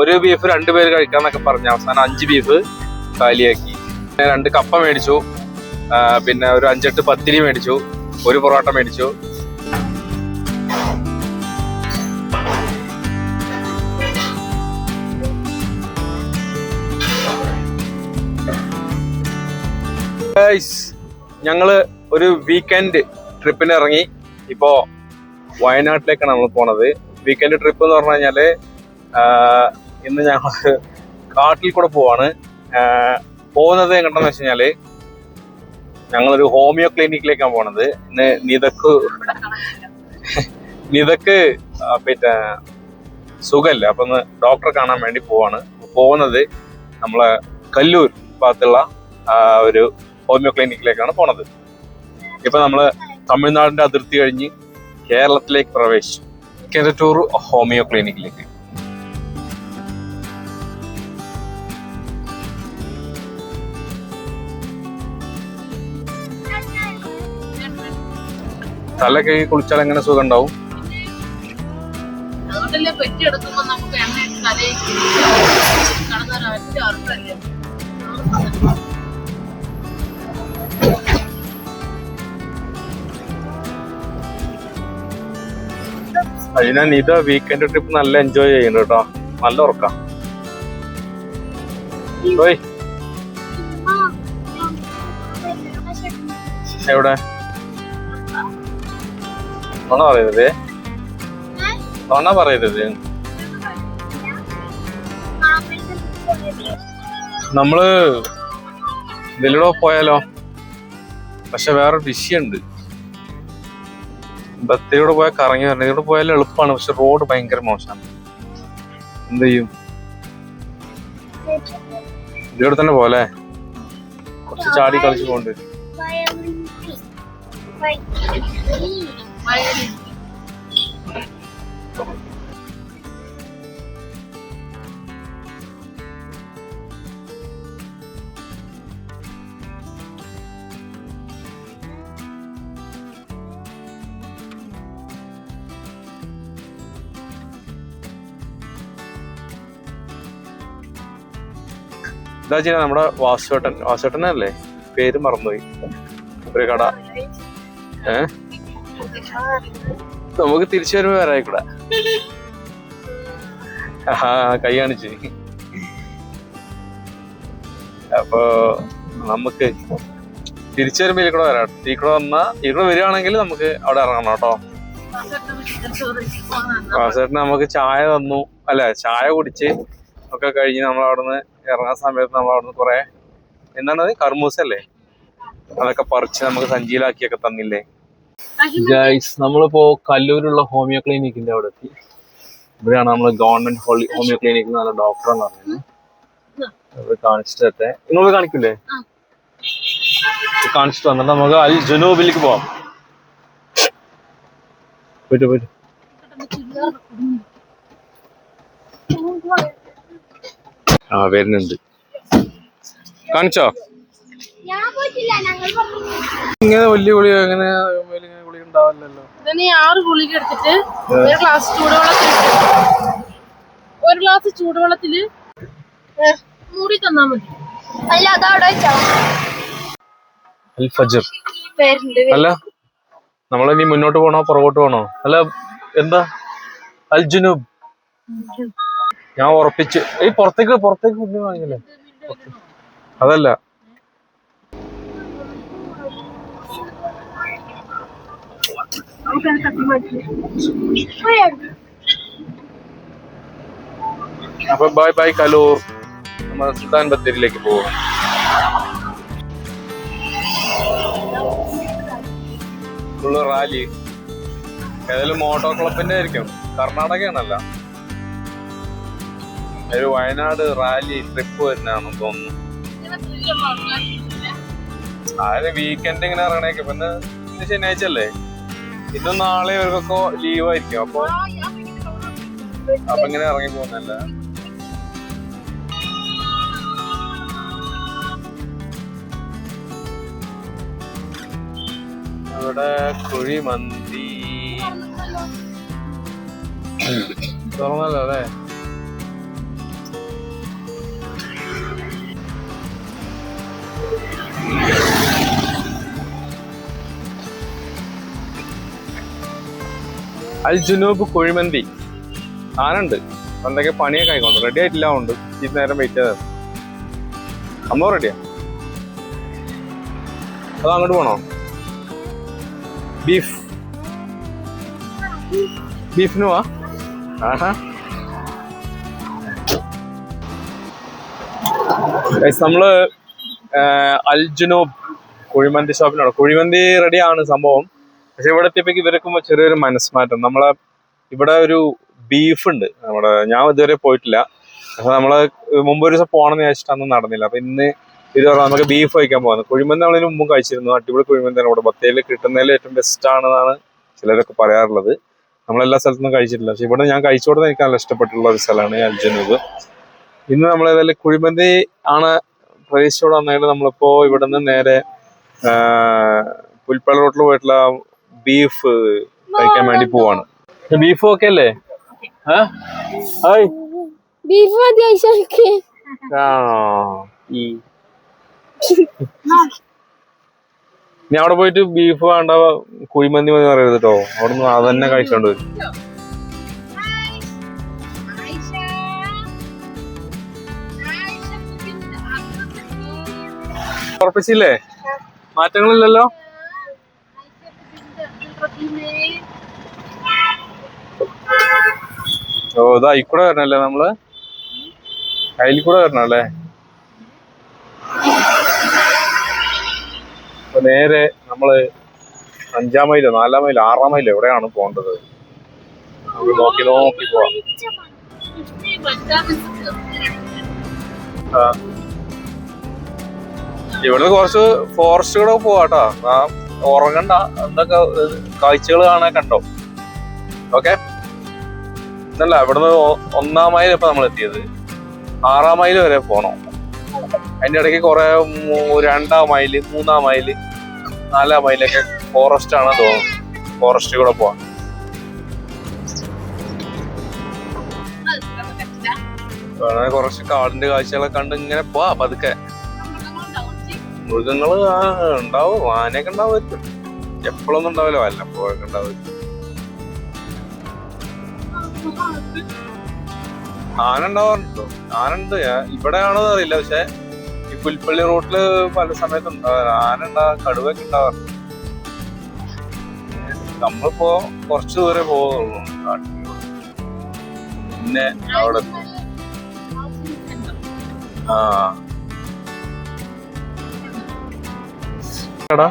ഒരു ബീഫ് രണ്ട് പേര് കഴിക്കാന്നൊക്കെ പറഞ്ഞ അവസാനം അഞ്ച് ബീഫ് കാലിയാക്കി. പിന്നെ രണ്ട് കപ്പ മേടിച്ചു. പിന്നെ ഒരു അഞ്ചെട്ട് പത്തിരി മേടിച്ചു. ഒരു പൊറോട്ട മേടിച്ചു. ഞങ്ങൾ ഒരു വീക്കെൻഡ് ട്രിപ്പിന് ഇറങ്ങി. ഇപ്പോ വയനാട്ടിലേക്കാണ് നമ്മൾ പോണത്. വീക്കെൻഡ് ട്രിപ്പ് എന്ന് പറഞ്ഞു കഴിഞ്ഞാൽ ഇന്ന് ഞങ്ങൾ കാട്ടിൽ കൂടെ പോവാണ്. പോകുന്നത് എങ്ങോട്ടെന്ന് വെച്ച് കഴിഞ്ഞാൽ ഞങ്ങളൊരു ഹോമിയോ ക്ലിനിക്കിലേക്കാണ് പോണത്. ഇന്ന് നിതക്ക് നിതക്ക് പിന്നെ സുഖല്ല. അപ്പൊ ഒന്ന് ഡോക്ടറെ കാണാൻ വേണ്ടി പോവാണ്. പോകുന്നത് നമ്മളെ കല്ലൂർ ഭാഗത്തുള്ള ഒരു ഹോമിയോ ക്ലിനിക്കിലേക്കാണ് പോണത്. ഇപ്പൊ നമ്മൾ തമിഴ്നാടിന്റെ അതിർത്തി കഴിഞ്ഞ് കേരളത്തിലേക്ക് പ്രവേശിച്ചു. കെരറ്റൂർ ഹോമിയോ ക്ലിനിക്കിലേക്ക്. തല കഴുകി കുളിച്ചാൽ എങ്ങനെ സുഖം ഉണ്ടാവും അതിനാ നീത വീക്കെൻഡ് ട്രിപ്പ് നല്ല എൻജോയ് ചെയ്യുന്നുണ്ട് കേട്ടോ. നല്ല ഉറക്കാം. എവിടെ? നുണ പറയരുത്. നുണ പറയരുത്. നമ്മൾ ഇതിലൂടെ പോയാലോ? പക്ഷെ വേറെ വിഷയമുണ്ട്. ബത്തയിലൂടെ പോയാൽ കറങ്ങി വരണം. ഇതിലൂടെ പോയാൽ എളുപ്പമാണ്. പക്ഷെ റോഡ് ഭയങ്കര മോശമാണ്. എന്ത് ചെയ്യും? ഇതിലൂടെ തന്നെ പോലെ കുറച്ച് ചാടി കളിച്ച് പോകേണ്ടി വയലിൻ എന്താ വെച്ചാൽ നമ്മുടെ വാസുവേട്ടൻ. വാസുവേട്ടനല്ലേ? പേര് മറന്നുപോയി. ഒരു കട. നമുക്ക് തിരിച്ചു വരുമ്പോ വേറെ കൂടെ ആ കൈ കാണിച്ച്. അപ്പൊ നമുക്ക് തിരിച്ചു വരുമ്പോ ഇതിൽ വരാം ഈ വന്നാ ഈ വരികയാണെങ്കിൽ നമുക്ക് അവിടെ ഇറങ്ങണം കേട്ടോ. കാസേട്ടിന് നമുക്ക് ചായ തന്നു. അല്ല ചായ കുടിച്ച് ഒക്കെ കഴിഞ്ഞ് നമ്മൾ അവിടുന്ന് ഇറങ്ങാൻ സമയത്ത് നമ്മൾ അവിടുന്ന് കുറെ എന്താണത് കർമൂസല്ലേ അതൊക്കെ പറിച്ച് നമുക്ക് സഞ്ചിയിലാക്കിയൊക്കെ തന്നില്ലേ? ഗൈസ് നമ്മളിപ്പോ കല്ലൂരുള്ള ഹോമിയോ ക്ലിനിക്കിന്റെ അവിടെ എത്തി. ഇവിടെയാണ് നമ്മൾ ഗവൺമെന്റ് ഹോമിയോ ക്ലിനിക്കിൽ നല്ല ഡോക്ടർ എന്ന് പറയുന്നത്. കാണിച്ചിട്ട് എത്തേ നിങ്ങൾ കാണിക്കില്ലേ കാണിച്ചിട്ട് വന്നിട്ട് നമുക്ക് അൽ ജുനൂബിലേക്ക് പോവാം. പോയിട്ട് പോയിട്ട്. ആ വരുന്നുണ്ട്. കാണിച്ചോ ഞാൻ പോയിട്ടില്ല ഞങ്ങൾ പറഞ്ഞു ഇങ്ങനെ വലിയ ഗുളിക അങ്ങനെ ഇങ്ങനെ ഗുളിക ഉണ്ടാവില്ലല്ലോ ഇതിന് ആറ് ഗുളിക എടുത്തിട്ട് ഒരു ഗ്ലാസ് ചൂടുവെള്ളത്തിൽ ഒരു ഗ്ലാസ് ചൂടുവെള്ളത്തിൽ മൂടി തന്നാ മതി. അല്ല അതവിടെ അല്ല അൽ ഫജർ. പേരുണ്ട് അല്ല നമ്മളിനി മുന്നോട്ട് പോണോ പുറകോട്ട് പോണോ? അല്ല എന്താ? അൽ ജുനൂബ്. ഞാൻ ഉറപ്പിച്ച്. ഈ പുറത്തേക്ക് പുറത്തേക്ക് ഫുഡ് വാങ്ങില്ലേ അതല്ല. നമുക്കത് തട്ടി മാറ്റി അപ്പൊ ബൈ ബൈ കലൂർ നമ്മൾ സുൽത്താൻ ബത്തേരിയിലേക്ക് പോകും ഫുള്ള് റാലി. ഏതായാലും മോട്ടോ ക്ലബിന്റെ ആയിരിക്കും. കർണാടകയാണല്ല. ഒരു വയനാട് റാലി ട്രിപ്പ് വരുന്നതാണ് തോന്നുന്നു. ആരും വീക്കെൻഡ് ഇങ്ങനെ ഇറങ്ങണേക്ക്. പിന്നെ ശനിയാഴ്ച അല്ലേ? ഇന്നും നാളെ ഇവർക്കൊക്കെ ലീവ് ആയിരിക്കും അപ്പൊ അപ്പൊ ഇങ്ങനെ ഇറങ്ങി പോകുന്നല്ലേ ഇവിടെ കുഴിമന്തി തുറന്നല്ലോ അല്ലേ Yeah. അൽ ജുനൂബ് കുഴിമന്തി. ആനുണ്ട്. എന്തൊക്കെ പണിയൊക്കെ ആയിക്കൊണ്ട് റെഡി ആയിട്ടില്ല ഉണ്ട് ഈ നേരം വെയിറ്റ് ചെയ്തത് അമ്മ റെഡിയാ അത് അങ്ങോട്ട് പോണോ? ബീഫ് ബീഫിന് വാ നമ്മൾ ആഹ്, അൽ ജുനൂബ് കുഴിമന്തി ഷോപ്പിലാണ് കുഴിമന്തി റെഡിയാണ് സംഭവം. പക്ഷെ ഇവിടെ എത്തിയപ്പോഴേക്ക് ഇവർക്കും ചെറിയൊരു മനസ്മാറ്റം. നമ്മളെ ഇവിടെ ഒരു ബീഫ് ഉണ്ട്. നമ്മുടെ ഞാൻ ഇതുവരെ പോയിട്ടില്ല. പക്ഷെ നമ്മൾ മുമ്പ് ഒരു ദിവസം പോകണമെന്ന് അന്ന് നടന്നില്ല. അപ്പൊ ഇന്ന് ഇത് പറഞ്ഞാൽ നമുക്ക് ബീഫ് കഴിക്കാൻ പോകുന്നത് കുഴിമന്തി നമ്മളിന് മുമ്പും കഴിച്ചിരുന്നു. അടിപൊളി കുഴിമന്തിയാണ് ഇവിടെ. ബത്തേരിയിൽ കിട്ടുന്നതിൽ ഏറ്റവും ബെസ്റ്റ് ആണെന്നാണ് ചിലരൊക്കെ പറയാറുള്ളത്. നമ്മളെല്ലാ സ്ഥലത്തും കഴിച്ചിട്ടില്ല. പക്ഷെ ഇവിടെ ഞാൻ കഴിച്ചോടുന്ന എനിക്ക് നല്ല ഇഷ്ടപ്പെട്ടുള്ള ഒരു സ്ഥലമാണ് അൽജനൂബ് ഇന്ന് നമ്മൾ ഏതായാലും കുഴിമന്തി ആണ് പ്രതീക്ഷിച്ചോടെ വന്നതിൽ നമ്മളിപ്പോ ഇവിടെ നിന്ന് നേരെ പുൽപ്പള്ളി റോട്ടിൽ പോയിട്ടുള്ള ബീഫ് കഴിക്കാൻ വേണ്ടി പോവാണ്. ബീഫ് ഓക്കെ അല്ലേ? ഹായ്. ബീഫ് മതി ഐശക്ക് ആ ഈ. നീ അവിടെ പോയിട്ട് ബീഫ് വേണ്ട കുഴിമന്തി മതി പറയരുത് കേട്ടോ അവിടെ നിന്ന് അതന്നെ കഴിച്ചോണ്ട് വരും. ഉറപ്പിച്ചില്ലേ? മാറ്റങ്ങളില്ലല്ലോ? ഓ ഇതാ ഇക്കൂടെ വരണല്ലേ നമ്മൾ? കയ്യിൽ കൂടെ വരണല്ലേ അപ്പൊ നേരെ നമ്മൾ അഞ്ചാം മൈലോ നാലാം മൈലോ ആറാം മൈലോ എവിടെയാണ് പോകേണ്ടത്? നമുക്ക് നോക്കി നോക്കി പോവാം. ഇവിടെ കുറച്ച് ഫോറസ്റ്റ് കൂടെ പോവാട്ടോ ഉറങ്ങണ്ട. എന്തൊക്കെ കാഴ്ചകൾ കാണാൻ കണ്ടോ? ഓക്കെ. എന്നല്ല ഇവിടുന്ന് ഒന്നാം മൈൽ ഇപ്പൊ നമ്മൾ എത്തിയത്. ആറാം മൈൽ വരെ പോണം. അതിന്റെ ഇടയ്ക്ക് കുറെ രണ്ടാം മൈൽ മൂന്നാം മൈൽ നാലാം മൈലൊക്കെ ഫോറസ്റ്റ് ആണ് തോന്നുന്നു. ഫോറസ്റ്റ് കൂടെ പോവാ. കുറച്ച് കാടിന്റെ കാഴ്ചകളൊക്കെ കണ്ട് ഇങ്ങനെ പോവാ. പതുക്കെ മൃഗങ്ങൾ ഉണ്ടാവും. ആനയൊക്കെ ഉണ്ടാവുമായിരിക്കും എപ്പോഴൊന്നും ഉണ്ടാവില്ല. വല്ലപ്പോഴൊക്കെ ഉണ്ടാവുമായിരിക്കും ആന ഉണ്ടാവാറുണ്ടോ ആന ഉണ്ട് ഞാൻ ഇവിടെയാണോ അറിയില്ല. പക്ഷെ ഈ പുൽപ്പള്ളി റോട്ടിൽ പല സമയത്തും ഉണ്ടാവാറ് ആന ഉണ്ടാ കടുവൊക്കെ ഉണ്ടാവാറുണ്ട് നമ്മളിപ്പോ കുറച്ച് ദൂരെ പോകുള്ളൂ പിന്നെ അവിടെ ആ. കട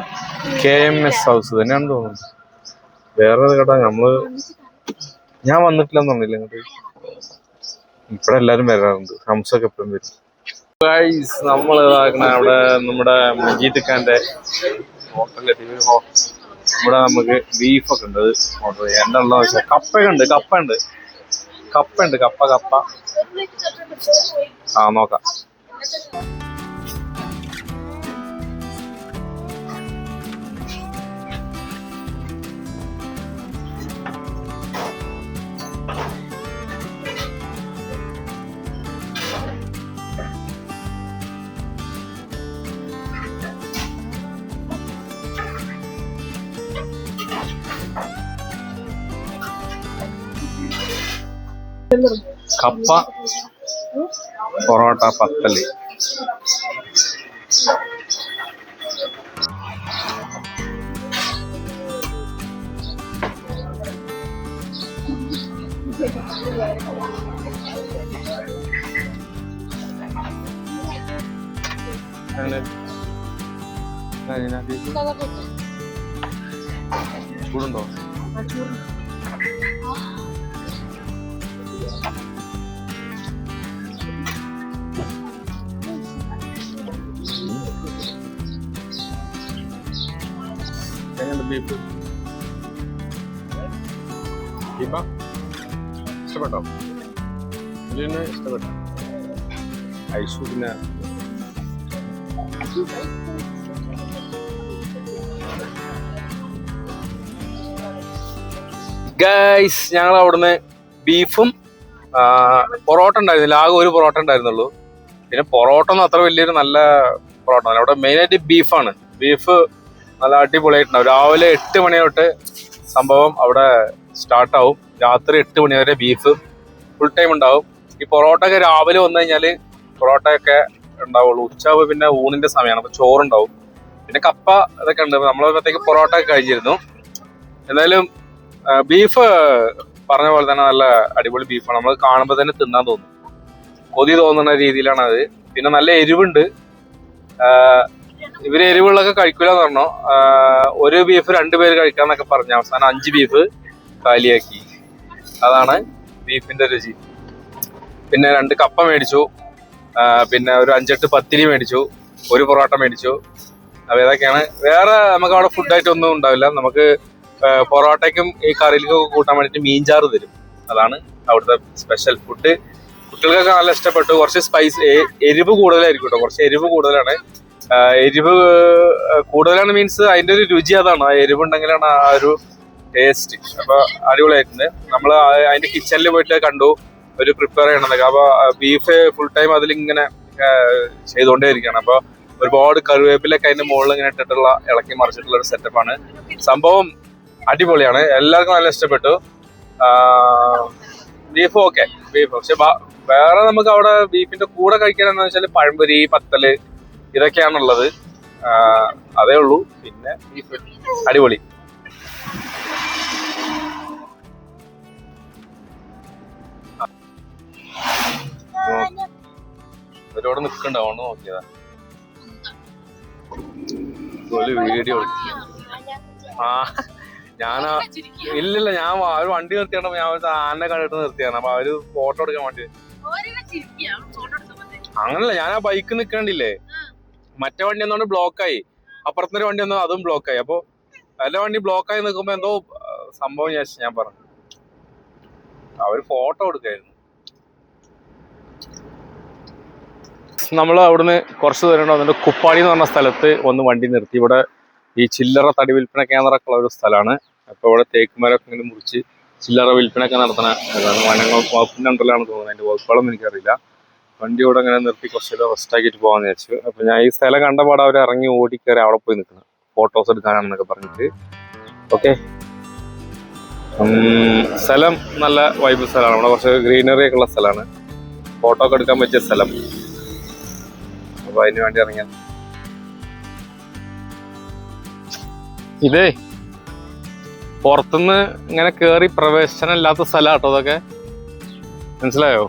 കെ എം എസ് ഹൗസ് തന്നെയാണെന്ന് തോന്നുന്നത് വേറെ ഏത് കട നമ്മൾ ഞാൻ വന്നിട്ടില്ലെന്ന് പറഞ്ഞില്ല ഇങ്ങോട്ട്? ഇവിടെ എല്ലാരും വരാറുണ്ട്. ഹംസൊക്കെ എപ്പോഴും വരും. ഗൈസ് നമ്മൾ ഇതാക്കണ അവിടെ നമ്മുടെ മജീദ് ഖാന്റെ ഇവിടെ നമുക്ക് ബീഫൊക്കെ ഉണ്ട്. ഓർഡർ ചെയ്യാൻ എന്താ ഉള്ളത് വെച്ചാൽ കപ്പയൊക്കെ ഉണ്ട് കപ്പ ഉണ്ട്. കപ്പ ഉണ്ട് കപ്പ കപ്പ. ആ നോക്കാം. കപ്പ പൊറോട്ട പത്തൽ. ചൂടുണ്ടോ? എങ്ങനെയുണ്ട് ഇഷ്ടപ്പെട്ടോ? ഗൈസ് ഞങ്ങൾ അവിടുന്ന് ബീഫും പൊറോട്ട ഉണ്ടായിരുന്നില്ല. ആകെ ഒരു പൊറോട്ട ഉണ്ടായിരുന്നുള്ളൂ. പിന്നെ പൊറോട്ട ഒന്നും അത്ര വലിയൊരു നല്ല പൊറോട്ട അവിടെ മെയിനായിട്ട് ബീഫാണ്. ബീഫ് നല്ല അടിപൊളിയായിട്ടുണ്ടാവും. രാവിലെ എട്ട് മണി തൊട്ട് സംഭവം അവിടെ സ്റ്റാർട്ടാവും രാത്രി എട്ട് മണി വരെ ബീഫ് ഫുൾ ടൈം ഉണ്ടാവും. ഈ പൊറോട്ട ഒക്കെ രാവിലെ വന്നു കഴിഞ്ഞാൽ പൊറോട്ട ഒക്കെ ഉണ്ടാവുള്ളൂ. ഉച്ചയാവുമ്പോൾ പിന്നെ ഊണിന്റെ സമയമാണ് അപ്പൊ ചോറുണ്ടാവും. പിന്നെ കപ്പ ഇതൊക്കെ ഉണ്ട്. നമ്മളത്തേക്ക് പൊറോട്ട ഒക്കെ കഴിഞ്ഞിരുന്നു. എന്തായാലും ബീഫ് പറഞ്ഞ പോലെ തന്നെ നല്ല അടിപൊളി ബീഫാണ് നമ്മൾ കാണുമ്പോൾ തന്നെ തിന്നാൻ തോന്നും. കൊതി തോന്നുന്ന രീതിയിലാണ് അത് പിന്നെ നല്ല എരിവുണ്ട്. ഇവർ എരിവുള്ളൊക്കെ കഴിക്കൂല എന്ന് പറഞ്ഞു ഒരു ബീഫ് രണ്ടുപേര് കഴിക്കാന്നൊക്കെ പറഞ്ഞു. അവസാനം അഞ്ച് ബീഫ് കാലിയാക്കി. അതാണ് ബീഫിന്റെ രുചി. പിന്നെ രണ്ട് കപ്പ മേടിച്ചു. പിന്നെ ഒരു അഞ്ചെട്ട് പത്തിരി മേടിച്ചു. ഒരു പൊറോട്ട മേടിച്ചു. അപ്പൊ ഇതൊക്കെയാണ്. വേറെ നമുക്ക് അവിടെ ഫുഡ് ആയിട്ട് ഒന്നും ഉണ്ടാവില്ല. നമുക്ക് പൊറോട്ടയ്ക്കും ഈ കറിയിലേക്കും കൂട്ടാൻ വേണ്ടിയിട്ട് മീൻചാറ് തരും. അതാണ് അവിടുത്തെ സ്പെഷ്യൽ ഫുഡ് കുട്ടികൾക്കൊക്കെ നല്ല ഇഷ്ടപ്പെട്ടു. കുറച്ച് സ്പൈസ് എരിവ് കൂടുതലായിരിക്കും കേട്ടോ കുറച്ച് എരിവ് കൂടുതലാണ്. എരിവ് കൂടുതലാണ് മീൻസ് അതിന്റെ ഒരു രുചി അതാണ്. ആ എരിവ് ഉണ്ടെങ്കിലാണ് ആ ഒരു ടേസ്റ്റ് അപ്പൊ അടിപൊളിയായിട്ടുണ്ട്. നമ്മൾ അതിന്റെ കിച്ചണിൽ പോയിട്ട് കണ്ടു. ഒരു പ്രിപ്പയർ ചെയ്യണമെന്നൊക്കെ അപ്പൊ ബീഫ് ഫുൾ ടൈം അതിലിങ്ങനെ ചെയ്തുകൊണ്ടേ ഇരിക്കുകയാണ് അപ്പൊ ഒരുപാട് കറിവേപ്പിലൊക്കെ അതിന്റെ മുകളിൽ ഇങ്ങനെ ഇട്ടിട്ടുള്ള ഇളക്കി മറിച്ചിട്ടുള്ള ഒരു സെറ്റപ്പാണ് സംഭവം അടിപൊളിയാണ്. എല്ലാവർക്കും നല്ല ഇഷ്ടപ്പെട്ടു. ബീഫ് ഓക്കെ ബീഫ് പക്ഷെ വേറെ നമുക്ക് അവിടെ ബീഫിന്റെ കൂടെ കഴിക്കാൻ എന്താണെന്ന് വെച്ചാൽ പഴംപൊരി പത്തൽ ഇതൊക്കെയാണുള്ളത്. അതേ ഉള്ളൂ. പിന്നെ അടിപൊളി അടിപൊളി. ഇവരോട് നിക്കണ്ടാവോണ്ട് നോക്കിയതാ. ഒരു വീഡിയോ ആ ഞാൻ ഇല്ലില്ല ഞാൻ ആ ഒരു വണ്ടി നിർത്തിയാണ് ഞാൻ ഒരു ആനെ കണ്ടിട്ട് നിർത്തിയാണ് അപ്പൊ അവർ ഫോട്ടോ എടുക്കാൻ വേണ്ടി. അങ്ങനല്ല ഞാൻ ആ ബൈക്ക് നിക്കണ്ടില്ലേ? മറ്റേ വണ്ടി ഒന്നുകൊണ്ട് ബ്ലോക്കായി അപ്പുറത്തെ വണ്ടി ഒന്നും അതും ബ്ലോക്കായി അപ്പൊ നല്ല വണ്ടി ബ്ലോക്കായി നിൽക്കുമ്പോൾ എന്തോ സംഭവം ഞാൻ ഞാൻ പറഞ്ഞു. അവർ ഫോട്ടോ എടുക്കായിരുന്നു. നമ്മൾ അവിടുന്ന് കുറച്ച് ദൂരം വന്നിട്ട് കുപ്പാടി എന്ന് പറഞ്ഞ സ്ഥലത്ത് ഒന്ന് വണ്ടി നിർത്തി. ഇവിടെ ഈ ചില്ലറ തടി വിൽപ്പന കേന്ദ്രമൊക്കെ ഉള്ള ഒരു സ്ഥലമാണ്. അപ്പോൾ ഇവിടെ തേക്കുമരമൊക്കെ ഇങ്ങനെ മുറിച്ച് ചില്ലറ വിൽപ്പനയൊക്കെ നടത്തുന്ന ഇതാണ്. വനങ്ങൾ വകുപ്പിന്റെ അണ്ടറിലാണ് തോന്നുന്നത്. അതിന്റെ വകുപ്പുകളൊന്നും എനിക്കറിയില്ല. വണ്ടി ഇവിടെ അങ്ങനെ നിർത്തി കുറച്ചു നേരം റെസ്റ്റ് ആക്കിയിട്ട് പോകാന്ന് വിചാരിച്ചു. അപ്പൊ ഞാൻ ഈ സ്ഥലം കണ്ടപാട് അവർ ഇറങ്ങി ഓടിക്കയറി അവിടെ പോയി നിൽക്കണം. ഫോട്ടോസ് എടുക്കാനാണെന്നൊക്കെ പറഞ്ഞിട്ട്. ഓക്കെ സ്ഥലം നല്ല വൈബ് സ്ഥലമാണ്. നമ്മുടെ കുറച്ച് ഗ്രീനറി ഒക്കെ ഉള്ള സ്ഥലമാണ്. ഫോട്ടോ ഒക്കെ എടുക്കാൻ പറ്റിയ സ്ഥലം. അപ്പൊ അതിന് വേണ്ടി ഇറങ്ങിയ. ഇതേ പുറത്തുനിന്ന് ഇങ്ങനെ കേറി പ്രവേശനം ഇല്ലാത്ത സ്ഥലം കേട്ടോ അതൊക്കെ. മനസ്സിലായോ?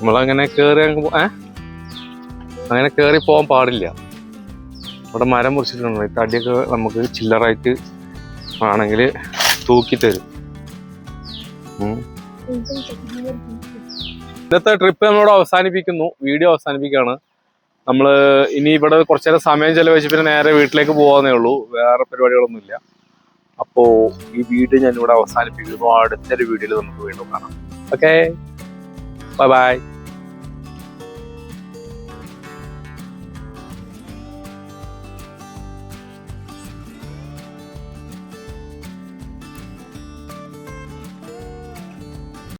നമ്മളങ്ങനെ കയറി അങ്ങ് ഏ? അങ്ങനെ കയറി പോകാൻ പാടില്ല. ഇവിടെ മരം മുറിച്ചിട്ടുണ്ട്. ഈ തടിയൊക്കെ നമുക്ക് ചില്ലറായിട്ട് ആണെങ്കിൽ തൂക്കി തരും. ഇന്നത്തെ ട്രിപ്പ് നമ്മളോട് അവസാനിപ്പിക്കുന്നു. വീഡിയോ അവസാനിപ്പിക്കുകയാണ്. നമ്മൾ ഇനി ഇവിടെ കുറച്ചു നേരം സമയം ചെലവഴിച്ച് പിന്നെ നേരെ വീട്ടിലേക്ക് പോകാന്നേ ഉള്ളൂ. വേറെ പരിപാടികളൊന്നുമില്ല. അപ്പോൾ ഈ വീഡിയോ ഞാനിവിടെ അവസാനിപ്പിക്കുന്നു. അടുത്തൊരു വീഡിയോയിൽ നമുക്ക് വീണ്ടും കാണാം. Okay bye bye